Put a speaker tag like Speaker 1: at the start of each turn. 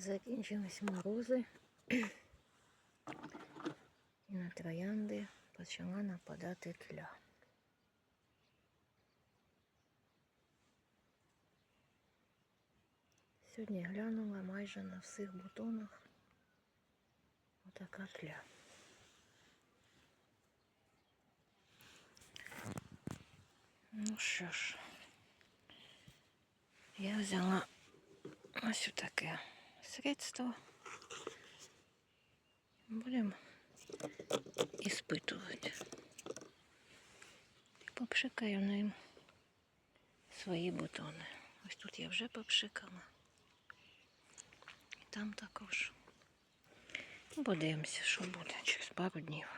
Speaker 1: Закінчились морози. І на троянди почала нападати тля. Сьогодні глянула майже на всіх бутонах отака тля. Ну що ж, я взяла ось таке средство. Будемо іспитувати. І попшикаю ним свої бутони. Ось тут я вже попшикала. І там також. Ну, Подивимося, що буде через пару днів.